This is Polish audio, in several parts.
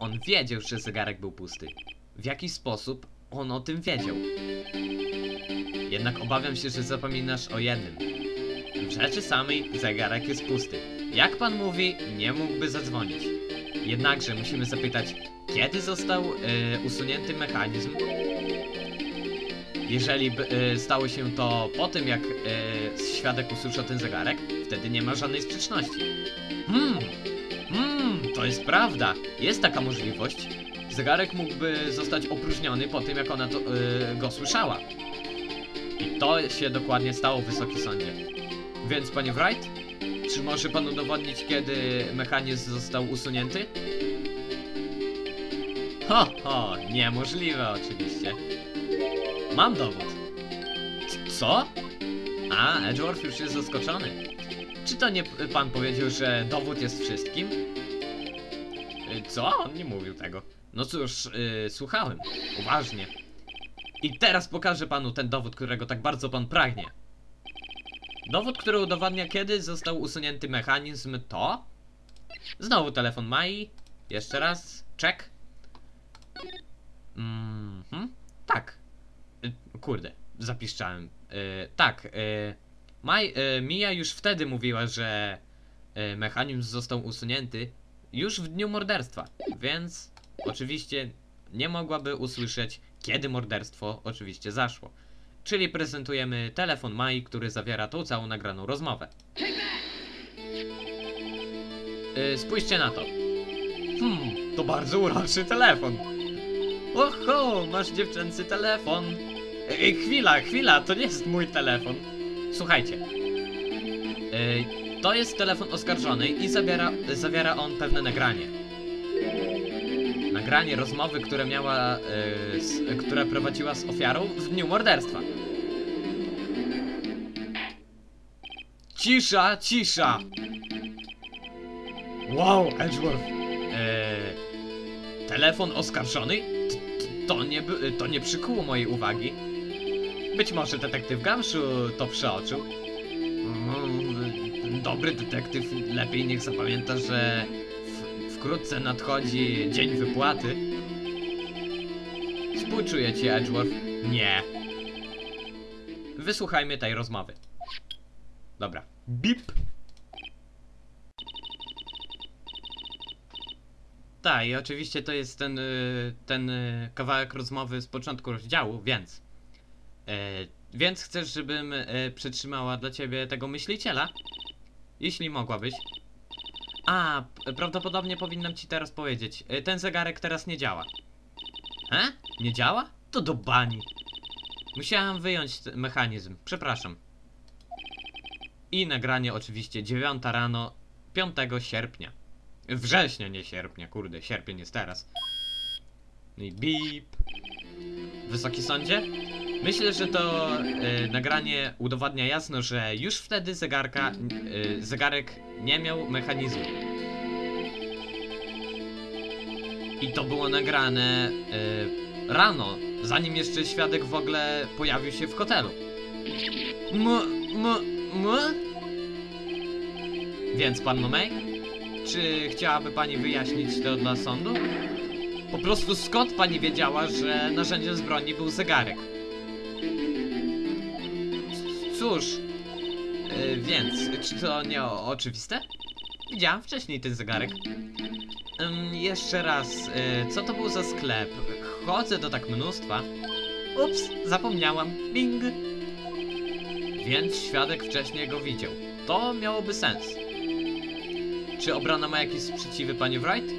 On wiedział, że zegarek był pusty. W jaki sposób on o tym wiedział? Jednak obawiam się, że zapominasz o jednym. W rzeczy samej zegarek jest pusty. Jak pan mówi, nie mógłby zadzwonić. Jednakże musimy zapytać, kiedy został e, usunięty mechanizm? Jeżeli e, stało się to po tym, jak e, świadek usłyszał ten zegarek, wtedy nie ma żadnej sprzeczności. Hmm, to jest prawda. Jest taka możliwość. Zegarek mógłby zostać opróżniony po tym, jak ona to, e, go słyszała. I to się dokładnie stało, Wysoki Sądzie. Więc, panie Wright, czy może pan udowodnić, kiedy mechanizm został usunięty? Ho, ho, niemożliwe oczywiście. Mam dowód. Co? A, Edgeworth już jest zaskoczony. Czy to nie pan powiedział, że dowód jest wszystkim? Co? On nie mówił tego. No cóż, yy, słuchałem. Uważnie. I teraz pokażę panu ten dowód, którego tak bardzo pan pragnie. Dowód, który udowadnia, kiedy został usunięty mechanizm, to. Znowu telefon Mai. Jeszcze raz. Check. Mhm. Tak. Y, Kurde, zapiszczałem. Y, tak. y, Maj, y, Mia już wtedy mówiła, że y, mechanizm został usunięty już w dniu morderstwa, więc oczywiście nie mogłaby usłyszeć, kiedy morderstwo oczywiście zaszło. Czyli prezentujemy telefon Mai, który zawiera tą całą nagraną rozmowę. Y, spójrzcie na to. Hmm, to bardzo uroczy telefon. Oho, masz dziewczęcy telefon. Ej, chwila, chwila, to nie jest mój telefon. Słuchajcie. Ej, to jest telefon oskarżonej i zawiera, zawiera on pewne nagranie. Nagranie rozmowy, które miała, e, z, które prowadziła z ofiarą w dniu morderstwa. Cisza, cisza! Wow, Edgeworth. E, telefon oskarżonej? T- To nie, to nie przykuło mojej uwagi. Być może detektyw Gamszu to przeoczył. Mm, Dobry detektyw lepiej niech zapamięta, że w, wkrótce nadchodzi dzień wypłaty. Współczuję ci, Edgeworth. Nie. Wysłuchajmy tej rozmowy. Dobra. Bip. Tak, i oczywiście to jest ten, y, ten y, kawałek rozmowy z początku rozdziału, więc. E, więc chcesz, żebym przytrzymała dla ciebie tego myśliciela? Jeśli mogłabyś. A, prawdopodobnie powinnam ci teraz powiedzieć. E, ten zegarek teraz nie działa. He? Nie działa? To do bani. Musiałam wyjąć mechanizm. Przepraszam. I nagranie oczywiście 9 rano 5 sierpnia. Września, nie sierpnia, kurde, sierpień jest teraz. No i bip. Wysoki sądzie? Myślę, że to e, nagranie udowadnia jasno, że już wtedy zegarka, e, zegarek nie miał mechanizmu. I to było nagrane e, rano, zanim jeszcze świadek w ogóle pojawił się w hotelu. M, m, m? Więc panno May? Czy chciałaby pani wyjaśnić to dla sądu? Po prostu skąd pani wiedziała, że narzędziem zbrodni był zegarek? Cóż, yy, więc, czy to nie oczywiste? Widziałam wcześniej ten zegarek. Jeszcze raz, yy, co to był za sklep? Chodzę do tak mnóstwa. Ups, zapomniałam. Bing. Więc świadek wcześniej go widział. To miałoby sens. Czy obrona ma jakieś sprzeciwy, panie Wright?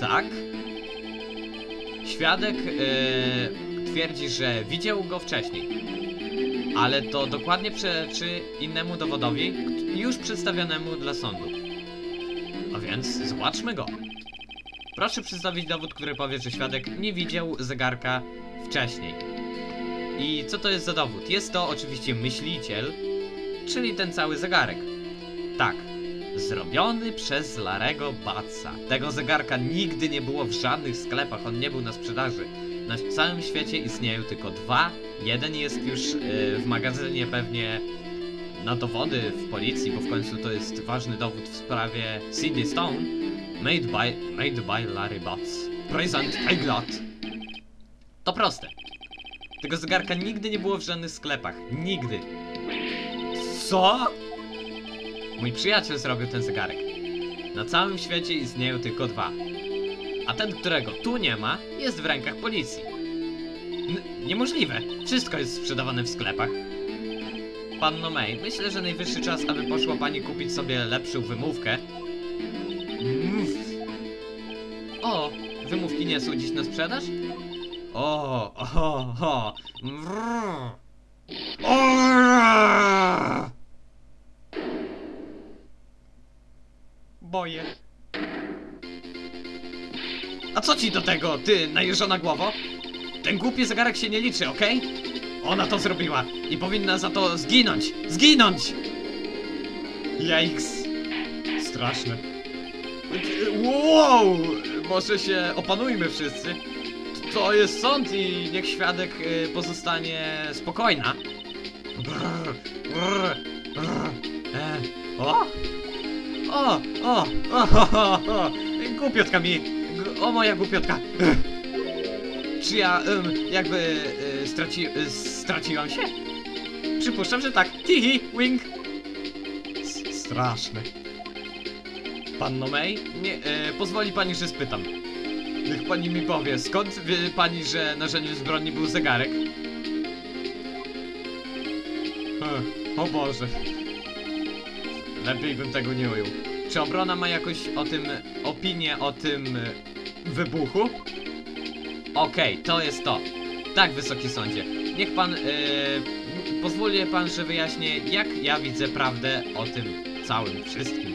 Tak. Świadek yy, twierdzi, że widział go wcześniej. Ale to dokładnie przeczy innemu dowodowi, już przedstawionemu dla sądu. A więc zobaczmy go. Proszę przedstawić dowód, który powie, że świadek nie widział zegarka wcześniej. I co to jest za dowód? Jest to oczywiście myśliciel, czyli ten cały zegarek. Tak, zrobiony przez Larego Batsa. Tego zegarka nigdy nie było w żadnych sklepach, on nie był na sprzedaży. Na całym świecie istnieją tylko dwa. Jeden jest już y, w magazynie pewnie na dowody w policji, bo w końcu to jest ważny dowód w sprawie CD Stone, made by, made by Larry Butts. Present Eglat. To proste. Tego zegarka nigdy nie było w żadnych sklepach. Nigdy. Co? Mój przyjaciel zrobił ten zegarek. Na całym świecie istnieją tylko dwa. A ten, którego tu nie ma, jest w rękach policji. N niemożliwe. Wszystko jest sprzedawane w sklepach. Panno May, myślę, że najwyższy czas, aby poszła pani kupić sobie lepszą wymówkę. Mów. O, wymówki nie są dziś na sprzedaż? O, o, o. Mrr. O! Boję. A co ci do tego, ty najeżona głowo? Ten głupi zegarek się nie liczy, okej? Ona to zrobiła i powinna za to zginąć! Zginąć! Jajks. Straszne. Wow! Może się opanujmy wszyscy. To jest sąd i niech świadek y, pozostanie spokojna. Brr, brr, brr. E, o! O! O! O! O! o. Mi! O moja głupiotka! Czy ja ym, jakby y, straci, y, straciłam się? Przypuszczam, że tak. Hihi, wink. S straszne. Panno May? Nie, y, pozwoli pani, że spytam. Niech pani mi powie, skąd wie pani, że narzędziem zbrodni był zegarek? Ech, o Boże. Lepiej bym tego nie ujął. Czy obrona ma jakoś o tym opinię o tym wybuchu? Okej, to jest to. Tak, wysoki sądzie. Niech pan. Yy, pozwoli pan, że wyjaśnię, jak ja widzę prawdę o tym całym wszystkim.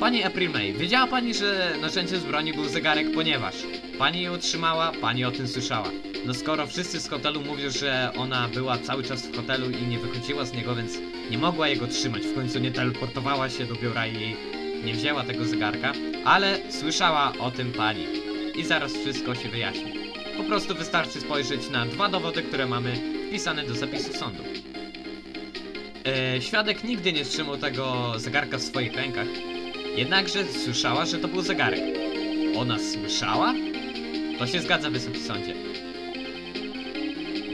Pani April May, wiedziała pani, że narzędziem zbroni był zegarek, ponieważ pani je otrzymała, pani o tym słyszała. No skoro wszyscy z hotelu mówią, że ona była cały czas w hotelu i nie wychodziła z niego, więc nie mogła jego trzymać. W końcu nie teleportowała się do biura i nie wzięła tego zegarka, ale słyszała o tym pani. I zaraz wszystko się wyjaśni. Po prostu wystarczy spojrzeć na dwa dowody, które mamy wpisane do zapisów sądu. E, świadek nigdy nie trzymał tego zegarka w swoich rękach, jednakże słyszała, że to był zegarek. Ona słyszała? To się zgadza, wysoki sądzie.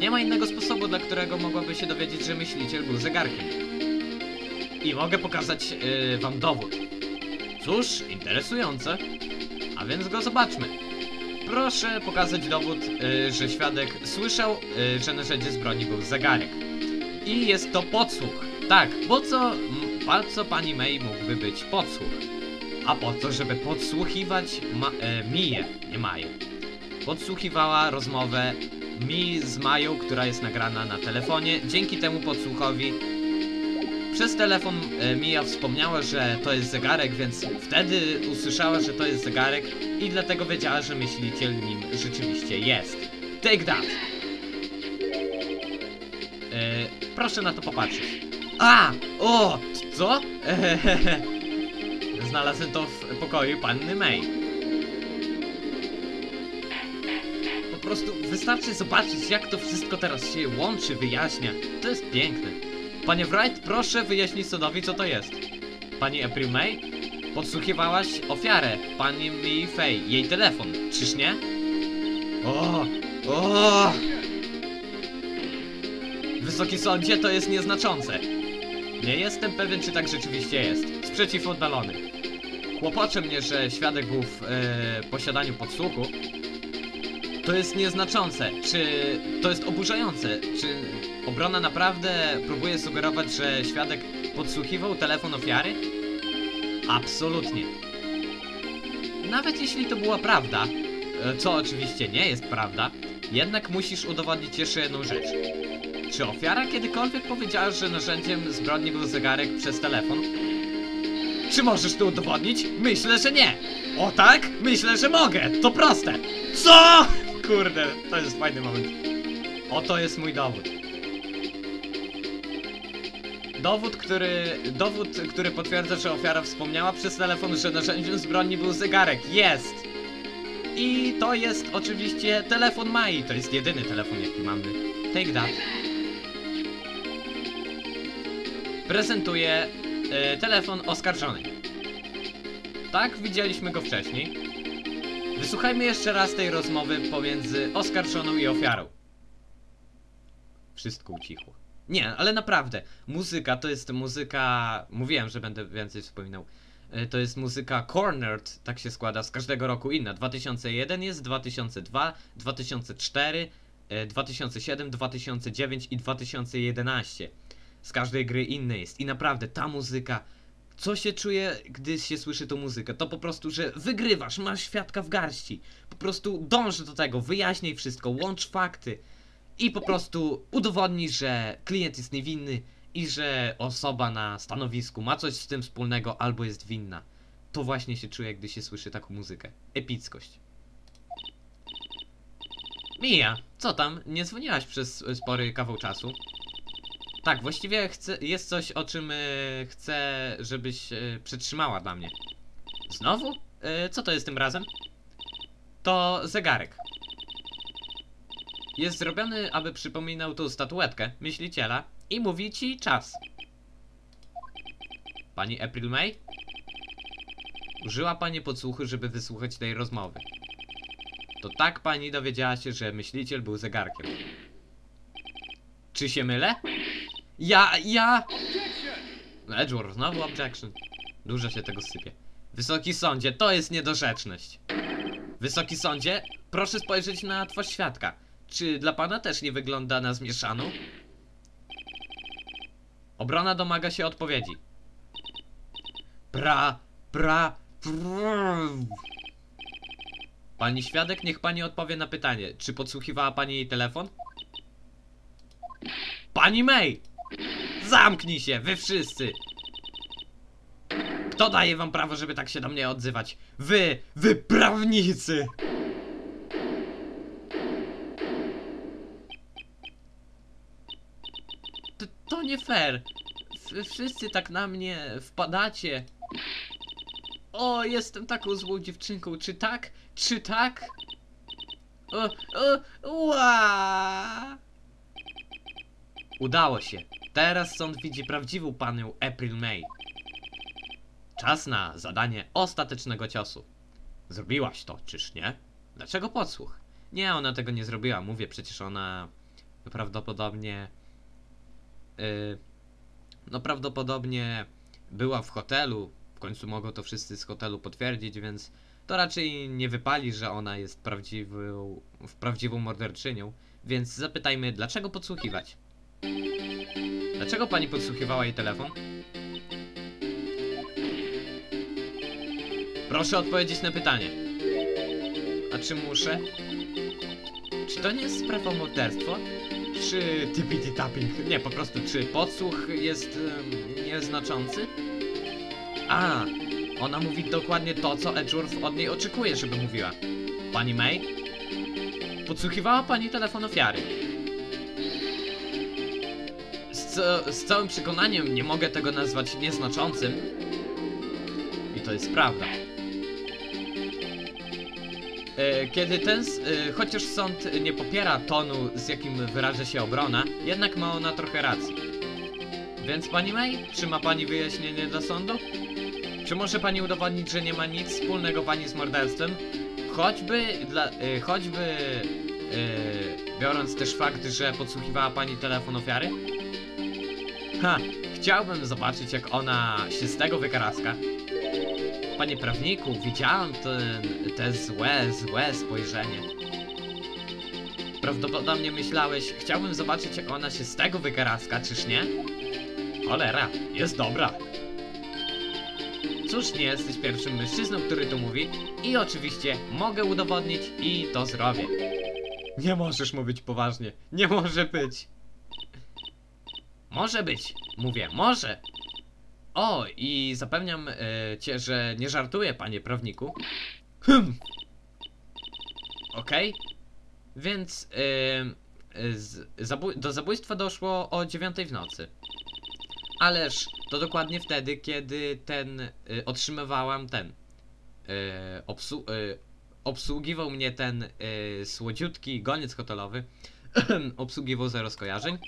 Nie ma innego sposobu, dla którego mogłaby się dowiedzieć, że myśliciel był zegarkiem. I mogę pokazać e, wam dowód. Cóż, interesujące. A więc go zobaczmy. Proszę pokazać dowód, y, że świadek słyszał, y, że narzędzie zbrodni był zegarek. I jest to podsłuch. Tak, po co, po co pani May mógłby być podsłuch? A po to, żeby podsłuchiwać ma, e, Miję, nie Maję. Podsłuchiwała rozmowę Mi z Mają, która jest nagrana na telefonie. Dzięki temu podsłuchowi przez telefon e, Mia wspomniała, że to jest zegarek, więc wtedy usłyszała, że to jest zegarek i dlatego wiedziała, że myśliciel nim rzeczywiście jest. Take that! E, proszę na to popatrzeć. A! O! Co? Ehehehe. Znalazłem to w pokoju panny May. Po prostu wystarczy zobaczyć, jak to wszystko teraz się łączy, wyjaśnia. To jest piękne. Panie Wright, proszę wyjaśnić sądowi, co to jest. Pani April May? Podsłuchiwałaś ofiarę, pani Mi Fey, jej telefon, czyż nie? O! O! Wysoki sądzie, to jest nieznaczące. Nie jestem pewien, czy tak rzeczywiście jest. Sprzeciw oddalony. Kłopocze mnie, że świadek był w e, posiadaniu podsłuchu. To jest nieznaczące. Czy to jest oburzające? Czy obrona naprawdę próbuje sugerować, że świadek podsłuchiwał telefon ofiary? Absolutnie. Nawet jeśli to była prawda, e, co oczywiście nie jest prawda, jednak musisz udowodnić jeszcze jedną rzecz. Czy ofiara kiedykolwiek powiedziała, że narzędziem zbrodni był zegarek przez telefon? Czy możesz to udowodnić? Myślę, że nie. O tak? Myślę, że mogę. To proste. Co? Kurde, to jest fajny moment. Oto jest mój dowód. Dowód, który, dowód, który potwierdza, że ofiara wspomniała przez telefon, że narzędziem zbrodni był zegarek. Jest! I to jest oczywiście telefon Mai. To jest jedyny telefon, jaki mamy. Take that. Prezentuję e, telefon oskarżonej. Tak, widzieliśmy go wcześniej. Wysłuchajmy jeszcze raz tej rozmowy pomiędzy oskarżoną i ofiarą. Wszystko ucichło. Nie, ale naprawdę, muzyka to jest muzyka. Mówiłem, że będę więcej wspominał. E, To jest muzyka Cornered, tak się składa, z każdego roku inna. 2001 jest, 2002, 2004, e, 2007, 2009 i 2011. Z każdej gry inny jest. I naprawdę, ta muzyka. Co się czuje, gdy się słyszy tą muzykę? To po prostu, że wygrywasz, masz świadka w garści. Po prostu dąż do tego, wyjaśnij wszystko, łącz fakty i po prostu udowodnij, że klient jest niewinny i że osoba na stanowisku ma coś z tym wspólnego albo jest winna. To właśnie się czuje, gdy się słyszy taką muzykę. Epickość. Mija, co tam? Nie dzwoniłaś przez spory kawał czasu? Tak, właściwie chcę, jest coś, o czym e, chcę, żebyś e, przetrzymała dla mnie. Znowu? E, co to jest tym razem? To zegarek. Jest zrobiony, aby przypominał tą statuetkę myśliciela i mówi ci czas. Pani April May? Użyła pani podsłuchu, żeby wysłuchać tej rozmowy. To tak pani dowiedziała się, że myśliciel był zegarkiem. Czy się mylę? Ja, ja... Edgeworth, znowu objection. Dużo się tego sypie. Wysoki sądzie, to jest niedorzeczność. Wysoki sądzie, proszę spojrzeć na twarz świadka. Czy dla pana też nie wygląda na zmieszaną? Obrona domaga się odpowiedzi. Pra, pra, pra. Pani świadek, niech pani odpowie na pytanie. Czy podsłuchiwała pani jej telefon? Pani May! Zamknij się, wy wszyscy! Kto daje wam prawo, żeby tak się do mnie odzywać? Wy, wy prawnicy! To, nie fair. Wszyscy tak na mnie wpadacie. O, jestem taką złą dziewczynką. Czy tak? Czy tak? O, o, ła! Udało się. Teraz sąd widzi prawdziwą panią April May. Czas na zadanie ostatecznego ciosu. Zrobiłaś to, czyż nie? Dlaczego podsłuch? Nie, ona tego nie zrobiła. Mówię, przecież ona prawdopodobnie. Yy, no, prawdopodobnie była w hotelu. W końcu mogą to wszyscy z hotelu potwierdzić, więc to raczej nie wypali, że ona jest prawdziwą, prawdziwą morderczynią. Więc zapytajmy, dlaczego podsłuchiwać? Dlaczego pani podsłuchiwała jej telefon? Proszę odpowiedzieć na pytanie. A czy muszę? Czy to nie jest sprawa o morderstwo? Czy tippity tapping? Nie, po prostu, czy podsłuch jest em, nieznaczący? A, ona mówi dokładnie to, co Edgeworth od niej oczekuje, żeby mówiła. Pani May? Podsłuchiwała pani telefon ofiary. Z, z całym przekonaniem nie mogę tego nazwać nieznaczącym. I to jest prawda. E, Kiedy ten, e, chociaż sąd nie popiera tonu, z jakim wyraża się obrona, jednak ma ona trochę racji. Więc pani May, czy ma pani wyjaśnienie dla sądu? Czy może pani udowodnić, że nie ma nic wspólnego pani z morderstwem? Choćby dla, e, choćby biorąc też fakt, że podsłuchiwała pani telefon ofiary? Ha, chciałbym zobaczyć jak ona się z tego wykaraska. Panie prawniku, widziałam ten, te złe, złe spojrzenie. Prawdopodobnie myślałeś, chciałbym zobaczyć jak ona się z tego wykaraska, czyż nie? Cholera, jest dobra. Cóż, nie jesteś pierwszym mężczyzną, który to mówi i oczywiście mogę udowodnić i to zrobię. Nie możesz mówić poważnie, nie może być. Może być, mówię, może. O, i zapewniam e, cię, że nie żartuję, panie prawniku. Hm. Okej. Więc e, e, z, zabój do zabójstwa doszło o dziewiątej w nocy. Ależ to dokładnie wtedy, kiedy ten otrzymywałam ten. E, obsu, obsługiwał mnie ten słodziutki goniec hotelowy. obsługiwał zero skojarzeń.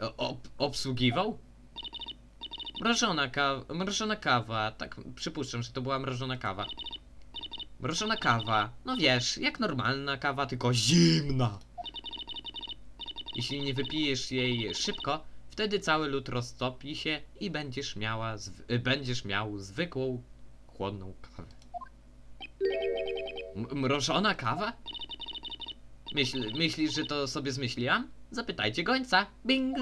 E, Ob, obsługiwał? Mrożona kawa, mrożona kawa, tak, przypuszczam, że to była mrożona kawa. Mrożona kawa. No wiesz, jak normalna kawa, tylko zimna. Jeśli nie wypijesz jej szybko, wtedy cały lód roztopi się i będziesz miała, będziesz miał zwykłą, chłodną kawę. M- mrożona kawa? Myśl, myślisz, że to sobie zmyśliłam? Zapytajcie gońca. Bing!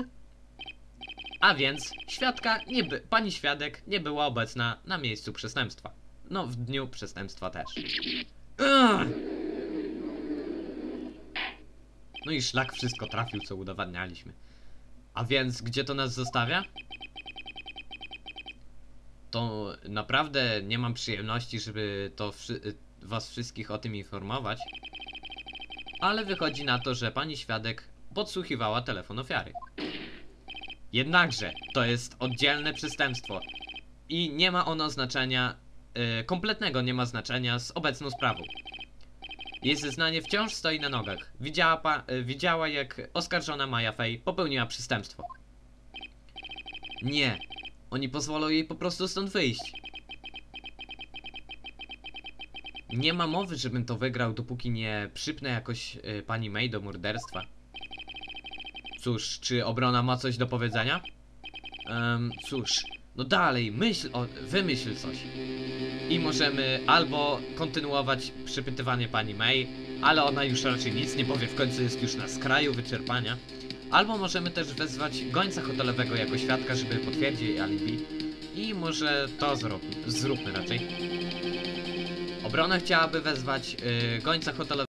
A więc świadka nie by, pani świadek nie była obecna na miejscu przestępstwa. No, w dniu przestępstwa też. No i szlak wszystko trafił, co udowadnialiśmy. A więc gdzie to nas zostawia? To naprawdę nie mam przyjemności, żeby to wszy- was wszystkich o tym informować. Ale wychodzi na to, że pani świadek podsłuchiwała telefon ofiary. Jednakże to jest oddzielne przestępstwo i nie ma ono znaczenia, y, kompletnego nie ma znaczenia z obecną sprawą. Jej zeznanie wciąż stoi na nogach. Widziała, pa, y, widziała jak oskarżona Maja Fej popełniła przestępstwo. Nie, oni pozwolą jej po prostu stąd wyjść. Nie ma mowy, żebym to wygrał, dopóki nie przypnę jakoś y, pani May do morderstwa. Cóż, czy obrona ma coś do powiedzenia? Em, cóż, no dalej, myśl o, wymyśl coś. I możemy albo kontynuować przypytywanie pani May, ale ona już raczej nic nie powie, w końcu jest już na skraju wyczerpania. Albo możemy też wezwać gońca hotelowego jako świadka, żeby potwierdził jej alibi. I może to zrób, zróbmy raczej. Obrona chciałaby wezwać y, gońca hotelowego.